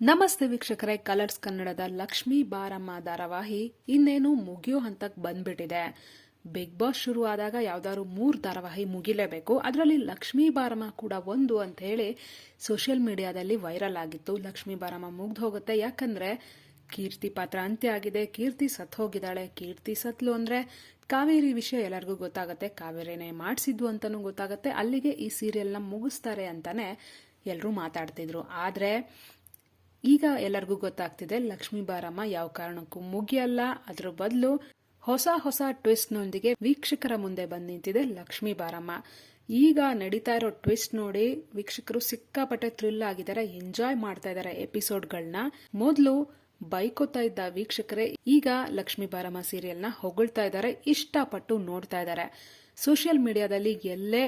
ನಮಸ್ತೆ ವೀಕ್ಷಕರೇ, ಕಲರ್ಸ್ ಕನ್ನಡದ ಲಕ್ಷ್ಮೀ ಬಾರಮ್ಮ ಧಾರಾವಾಹಿ ಇನ್ನೇನು ಮುಗಿಯೋ ಹಂತಕ್ಕೆ ಬಂದ್ಬಿಟ್ಟಿದೆ. ಬಿಗ್ ಬಾಸ್ ಶುರು ಆದಾಗ ಯಾವ್ದಾದ್ರು ಮೂರು ಧಾರಾವಾಹಿ ಮುಗಿಲೇಬೇಕು. ಅದರಲ್ಲಿ ಲಕ್ಷ್ಮೀ ಬಾರಮ್ಮ ಕೂಡ ಒಂದು ಅಂತ ಹೇಳಿ ಸೋಷಿಯಲ್ ಮೀಡಿಯಾದಲ್ಲಿ ವೈರಲ್ ಆಗಿತ್ತು. ಲಕ್ಷ್ಮೀ ಬಾರಮ್ಮ ಮುಗ್ದು ಹೋಗುತ್ತೆ. ಯಾಕಂದ್ರೆ ಕೀರ್ತಿ ಪಾತ್ರ ಅಂತ್ಯ ಆಗಿದೆ. ಕೀರ್ತಿ ಸತ್ ಹೋಗಿದ್ದಾಳೆ. ಕೀರ್ತಿ ಸತ್ಲು ಅಂದ್ರೆ ಕಾವೇರಿ ವಿಷಯ ಎಲ್ಲರಿಗೂ ಗೊತ್ತಾಗುತ್ತೆ. ಕಾವೇರಿನೇ ಮಾಡಿಸಿದ್ದು ಅಂತಾನೂ ಗೊತ್ತಾಗುತ್ತೆ. ಅಲ್ಲಿಗೆ ಈ ಸೀರಿಯಲ್ನ ಮುಗಿಸ್ತಾರೆ ಅಂತಾನೆ ಎಲ್ಲರೂ ಮಾತಾಡ್ತಿದ್ರು. ಆದ್ರೆ ಈಗ ಎಲ್ಲರಿಗೂ ಗೊತ್ತಾಗ್ತಿದೆ, ಲಕ್ಷ್ಮೀ ಬಾರಮ್ಮ ಯಾವ ಕಾರಣಕ್ಕೂ ಮುಗಿಯಲ್ಲ. ಅದ್ರ ಬದಲು ಹೊಸ ಹೊಸ ಟ್ವಿಸ್ಟ್ನೊಂದಿಗೆ ವೀಕ್ಷಕರ ಮುಂದೆ ಬಂದು ನಿಂತಿದೆ ಲಕ್ಷ್ಮೀ ಬಾರಮ್ಮ. ಈಗ ನಡೀತಾ ಇರೋ ಟ್ವಿಸ್ಟ್ ನೋಡಿ ವೀಕ್ಷಕರು ಸಿಕ್ಕಾಪಟ್ಟೆ ಥ್ರಿಲ್ ಆಗಿದ್ದಾರೆ, ಎಂಜಾಯ್ ಮಾಡ್ತಾ ಇದ್ದಾರೆ ಎಪಿಸೋಡ್ಗಳನ್ನ ಮೊದಲು ಬೈಕೋತಾ ಇದ್ದ ವೀಕ್ಷಕರೇ ಈಗ ಲಕ್ಷ್ಮೀ ಬಾರಮ್ಮ ಸೀರಿಯಲ್ನ ಹೊಗಳ್ತಾ ಇದ್ದಾರೆ, ಇಷ್ಟಪಟ್ಟು ನೋಡ್ತಾ ಇದ್ದಾರೆ. ಸೋಷಿಯಲ್ ಮೀಡಿಯಾದಲ್ಲಿ ಎಲ್ಲೇ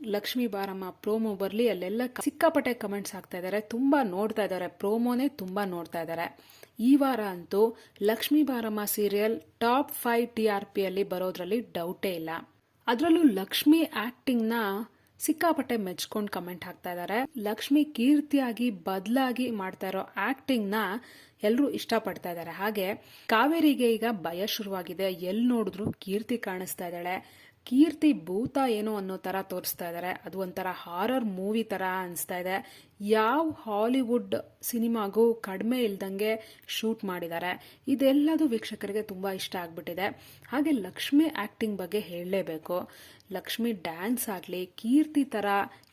ಲಕ್ಷ್ಮೀ ಬಾರಮ್ಮ ಪ್ರೋಮೋ ಬರಲಿ, ಅಲ್ಲೆಲ್ಲ ಸಿಕ್ಕಾಪಟ್ಟೆ ಕಮೆಂಟ್ಸ್ ಆಗ್ತಾ ಇದ್ದಾರೆ ತುಂಬಾ ನೋಡ್ತಾ ಇದ್ದಾರೆ ಪ್ರೋಮೋನೇ ತುಂಬಾ ನೋಡ್ತಾ ಇದ್ದಾರೆ ಈ ವಾರ ಅಂತೂ Lakshmi Baramma serial top five T R P ಅಲ್ಲಿ ಬರೋದ್ರಲ್ಲಿ ಡೌಟೇ ಇಲ್ಲ. ಅದರಲ್ಲೂ ಲಕ್ಷ್ಮಿ ಆಕ್ಟಿಂಗ್ನ ಸಿಕ್ಕಾಪಟ್ಟೆ ಮೆಚ್ಕೊಂಡು ಕಮೆಂಟ್ ಹಾಕ್ತಾ ಇದ್ದಾರೆ ಲಕ್ಷ್ಮಿ ಕೀರ್ತಿಯಾಗಿ, ಬದಲಾಗಿ ಮಾಡ್ತಾ ಇರೋ ಆಕ್ಟಿಂಗ್ನ ಎಲ್ಲರೂ ಇಷ್ಟಪಡ್ತಾ ಇದ್ದಾರೆ ಹಾಗೆ ಕಾವೇರಿಗೆ ಈಗ ಭಯ ಶುರುವಾಗಿದೆ. ಎಲ್ಲಿ ನೋಡಿದ್ರು ಕೀರ್ತಿ ಕಾಣಿಸ್ತಾ ಇದ್ದಾಳೆ. ಕೀರ್ತಿ ಭೂತ ಏನೋ ಅನ್ನೋ ತರ ತೋರಿಸ್ತಾ ಇದ್ದಾರೆ. ಅದು ಒಂಥರ ಹಾರರ್ ಮೂವಿ ತರ ಅನಿಸ್ತಾ ಇದೆ. ಯಾವ ಹಾಲಿವುಡ್ ಸಿನಿಮಾಗೂ ಕಡಿಮೆ ಇಲ್ದಂಗೆ ಶೂಟ್ ಮಾಡಿದ್ದಾರೆ. ಇದೆಲ್ಲದೂ ವೀಕ್ಷಕರಿಗೆ ತುಂಬಾ ಇಷ್ಟ ಆಗಿಬಿಟ್ಟಿದೆ. ಹಾಗೆ ಲಕ್ಷ್ಮಿ ಆ್ಯಕ್ಟಿಂಗ್ ಬಗ್ಗೆ ಹೇಳಲೇಬೇಕು. ಲಕ್ಷ್ಮಿ ಡ್ಯಾನ್ಸ್ ಆಗಲಿ, ಕೀರ್ತಿ ತರ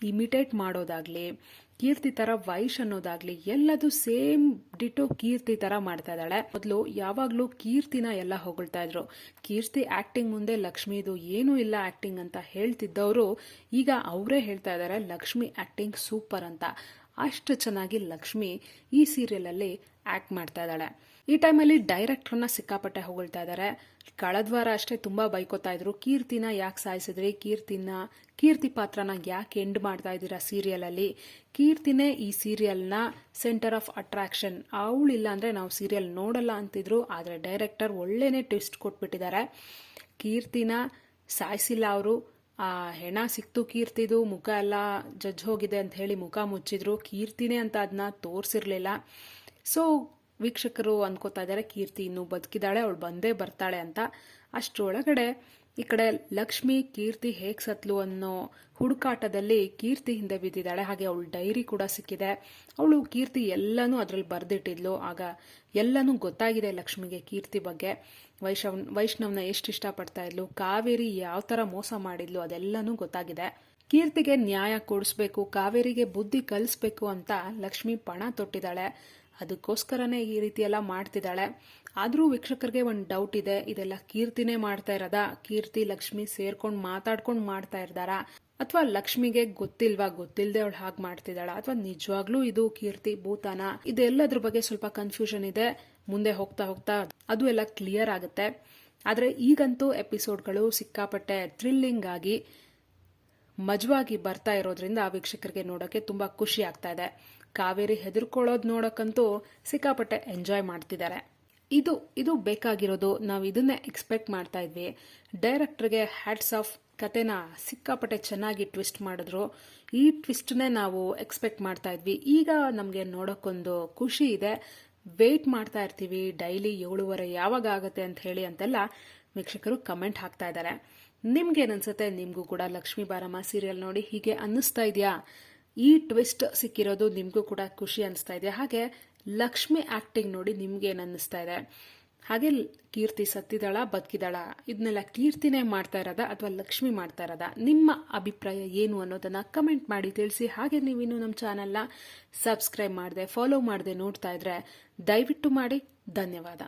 ಇಮಿಟೇಟ್ ಮಾಡೋದಾಗ್ಲಿ ಕೀರ್ತಿ ತರ ವೈಶ್ ಅನ್ನೋದಾಗ್ಲಿ ಎಲ್ಲದು ಸೇಮ್ ಡಿಟೋ ಕೀರ್ತಿ ತರ ಮಾಡ್ತಾ ಇದ್ದಾಳೆ. ಮೊದಲು ಯಾವಾಗ್ಲೂ ಕೀರ್ತಿನ ಎಲ್ಲ ಹೊಗಳ್ತಾ ಇದ್ರು. ಕೀರ್ತಿ ಆಕ್ಟಿಂಗ್ ಮುಂದೆ ಲಕ್ಷ್ಮಿದು ಏನೂ ಇಲ್ಲ ಆಕ್ಟಿಂಗ್ ಅಂತ ಹೇಳ್ತಿದ್ದವರು. ಈಗ ಅವರೇ ಹೇಳ್ತಾ ಇದ್ದಾರೆ ಲಕ್ಷ್ಮಿ ಆಕ್ಟಿಂಗ್ ಸೂಪರ್ ಅಂತ. ಅಷ್ಟು ಚೆನ್ನಾಗಿ ಲಕ್ಷ್ಮಿ ಈ ಸೀರಿಯಲ್ ಆಕ್ಟ್ ಮಾಡ್ತಾ ಇದ್ದಾಳೆ. ಈ ಟೈಮಲ್ಲಿ ಡೈರೆಕ್ಟ್ರನ್ನ ಸಿಕ್ಕಾಪಟ್ಟೆ ಹೊಗಳ್ತಾ ಇದ್ದಾರೆ. ಕಳೆದ ವಾರ ಅಷ್ಟೇ ತುಂಬ ಬೈಕೋತಾ ಇದ್ರು. ಕೀರ್ತಿನ ಯಾಕೆ ಸಾಯಿಸಿದ್ರಿ? ಕೀರ್ತಿನ, ಕೀರ್ತಿ ಪಾತ್ರನ ಯಾಕೆ ಎಂಡ್ ಮಾಡ್ತಾ ಇದ್ದೀರಾ ಸೀರಿಯಲಲ್ಲಿ ಕೀರ್ತಿನೇ ಈ ಸೀರಿಯಲ್ನ ಸೆಂಟರ್ ಆಫ್ ಅಟ್ರಾಕ್ಷನ್ ಅವಳಿಲ್ಲ ಅಂದರೆ ನಾವು ಸೀರಿಯಲ್ ನೋಡಲ್ಲ ಅಂತಿದ್ರು. ಆದರೆ ಡೈರೆಕ್ಟರ್ ಒಳ್ಳೆಯ ಟ್ವಿಸ್ಟ್ ಕೊಟ್ಬಿಟ್ಟಿದ್ದಾರೆ. ಕೀರ್ತಿನ ಸಾಯಿಸಿಲ್ಲ ಅವರು. ಆ ಹೆಣ ಸಿಕ್ತು ಕೀರ್ತಿದು. ಮುಖ ಎಲ್ಲ ಜಜ್ಜ್ ಹೋಗಿದೆ ಅಂತ ಹೇಳಿ ಮುಖ ಮುಚ್ಚಿದ್ರು. ಕೀರ್ತಿನೇ ಅಂತ ಅದನ್ನ ತೋರಿಸಿರ್ಲಿಲ್ಲ. ಸೊ ವೀಕ್ಷಕರು ಅನ್ಕೋತಾ ಇದ್ದಾರೆ, ಕೀರ್ತಿ ಇನ್ನೂ ಬದುಕಿದಾಳೆ ಅವಳು ಬಂದೇ ಬರ್ತಾಳೆ ಅಂತ. ಅಷ್ಟರೊಳಗಡೆ ಈ ಕಡೆ ಲಕ್ಷ್ಮಿ, ಕೀರ್ತಿ ಹೇಗ್ ಸತ್ಲು ಅನ್ನೋ ಹುಡುಕಾಟದಲ್ಲಿ ಕೀರ್ತಿ ಹಿಂದೆ ಬಿದ್ದಿದ್ದಾಳೆ. ಹಾಗೆ ಅವಳು ಡೈರಿ ಕೂಡ ಸಿಕ್ಕಿದೆ. ಅವಳು ಕೀರ್ತಿ ಎಲ್ಲನೂ ಅದ್ರಲ್ಲಿ ಬರೆದಿಟ್ಟಿದ್ಲು. ಆಗ ಎಲ್ಲನೂ ಗೊತ್ತಾಗಿದೆ ಲಕ್ಷ್ಮಿಗೆ ಕೀರ್ತಿ ಬಗ್ಗೆ. ವೈಷ್ಣವ್ ವೈಷ್ಣವ್ನ ಎಷ್ಟು ಇಷ್ಟಪಡ್ತಾ ಇದ್ಲು, ಕಾವೇರಿ ಯಾವ ತರ ಮೋಸ ಮಾಡಿದ್ಲು, ಅದೆಲ್ಲನೂ ಗೊತ್ತಾಗಿದೆ. ಕೀರ್ತಿಗೆ ನ್ಯಾಯ ಕೊಡಿಸ್ಬೇಕು, ಕಾವೇರಿಗೆ ಬುದ್ಧಿ ಕಲಿಸ್ಬೇಕು ಅಂತ ಲಕ್ಷ್ಮಿ ಪಣ ತೊಟ್ಟಿದ್ದಾಳೆ. ಅದಕ್ಕೋಸ್ಕರನೇ ಈ ರೀತಿ ಎಲ್ಲ ಮಾಡ್ತಿದ್ದಾಳೆ. ಆದರೂ ವೀಕ್ಷಕರಿಗೆ ಒಂದು ಡೌಟ್ ಇದೆ. ಇದೆಲ್ಲ ಕೀರ್ತಿನೇ ಮಾಡ್ತಾ ಇರೋದ? ಕೀರ್ತಿ, ಲಕ್ಷ್ಮಿ ಸೇರ್ಕೊಂಡು ಮಾತಾಡ್ಕೊಂಡು ಮಾಡ್ತಾ ಇರ್ದಾರ ಅಥವಾ ಲಕ್ಷ್ಮಿಗೆ ಗೊತ್ತಿಲ್ವಾ? ಗೊತ್ತಿಲ್ಲದೆ ಅವಳು ಹಾಗೆ ಮಾಡ್ತಿದ್ದಾಳ? ಅಥವಾ ನಿಜವಾಗ್ಲೂ ಇದು ಕೀರ್ತಿ ಭೂತಾನ? ಇದೆಲ್ಲದ್ರ ಬಗ್ಗೆ ಸ್ವಲ್ಪ ಕನ್ಫ್ಯೂಷನ್ ಇದೆ. ಮುಂದೆ ಹೋಗ್ತಾ ಹೋಗ್ತಾ ಅದು ಎಲ್ಲ ಕ್ಲಿಯರ್ ಆಗುತ್ತೆ. ಆದರೆ ಈಗಂತೂ ಎಪಿಸೋಡ್ಗಳು ಸಿಕ್ಕಾಪಟ್ಟೆ ಥ್ರಿಲ್ಲಿಂಗ್ ಆಗಿ ಮಜವಾಗಿ ಬರ್ತಾ ಇರೋದ್ರಿಂದ ವೀಕ್ಷಕರಿಗೆ ನೋಡೋಕ್ಕೆ ತುಂಬಾ ಖುಷಿ ಆಗ್ತಾ ಇದೆ. ಕಾವೇರಿ ಹೆದರ್ಕೊಳ್ಳೋದು ನೋಡೋಕ್ಕಂತೂ ಸಿಕ್ಕಾಪಟ್ಟೆ ಎಂಜಾಯ್ ಮಾಡ್ತಿದ್ದಾರೆ. ಇದು ಇದು ಬೇಕಾಗಿರೋದು ನಾವು ಇದನ್ನೇ ಎಕ್ಸ್ಪೆಕ್ಟ್ ಮಾಡ್ತಾ ಇದ್ವಿ. ಡೈರೆಕ್ಟರ್ಗೆ ಹ್ಯಾಟ್ಸ್ ಆಫ್ ಕತೆನ ಸಿಕ್ಕಾಪಟ್ಟೆ ಚೆನ್ನಾಗಿ ಟ್ವಿಸ್ಟ್ ಮಾಡಿದ್ರು. ಈ ಟ್ವಿಸ್ಟ್ನೇ ನಾವು ಎಕ್ಸ್ಪೆಕ್ಟ್ ಮಾಡ್ತಾ ಇದ್ವಿ. ಈಗ ನಮಗೆ ನೋಡೋಕ್ಕೊಂದು ಖುಷಿ ಇದೆ. ವೇಟ್ ಮಾಡ್ತಾ ಇರ್ತೀವಿ. ಡೈಲಿ ಏಳುವರೆ ಯಾವಾಗ ಆಗುತ್ತೆ ಅಂತ ಹೇಳಿ ಅಂತೆಲ್ಲ ವೀಕ್ಷಕರು ಕಮೆಂಟ್ ಹಾಕ್ತಾ ಇದ್ದಾರೆ. ನಿಮ್ಗೇನನ್ಸುತ್ತೆ ನಿಮಗೂ ಕೂಡ ಲಕ್ಷ್ಮೀ ಬಾರಮ್ಮ ಸೀರಿಯಲ್ ನೋಡಿ ಹೀಗೆ ಅನ್ನಿಸ್ತಾ ಇದೆಯಾ? ಈ ಟ್ವಿಸ್ಟ್ ಸಿಕ್ಕಿರೋದು ನಿಮಗೂ ಕೂಡ ಖುಷಿ ಅನಿಸ್ತಾ ಇದೆ. ಹಾಗೆ ಲಕ್ಷ್ಮಿ ಆಕ್ಟಿಂಗ್ ನೋಡಿ ನಿಮ್ಗೆ ಏನ್ ಅನ್ನಿಸ್ತಾ ಇದೆ? ಹಾಗೆ ಕೀರ್ತಿ ಸತ್ತಿದಳ, ಬದುಕಿದಳ ಇದನ್ನೆಲ್ಲ ಕೀರ್ತಿನೇ ಮಾಡ್ತಾ ಇರೋದ ಅಥವಾ ಲಕ್ಷ್ಮಿ ಮಾಡ್ತಾ ಇರೋದ? ನಿಮ್ಮ ಅಭಿಪ್ರಾಯ ಏನು ಅನ್ನೋದನ್ನ ಕಮೆಂಟ್ ಮಾಡಿ ತಿಳಿಸಿ. ಹಾಗೆ ನೀವಿನ್ನು ನಮ್ಮ ಚಾನೆಲ್ನ ಸಬ್ಸ್ಕ್ರೈಬ್ ಮಾಡಿದೆ, ಫಾಲೋ ಮಾಡದೆ ನೋಡ್ತಾ ಇದ್ರೆ ದಯವಿಟ್ಟು ಮಾಡಿ. ಧನ್ಯವಾದ.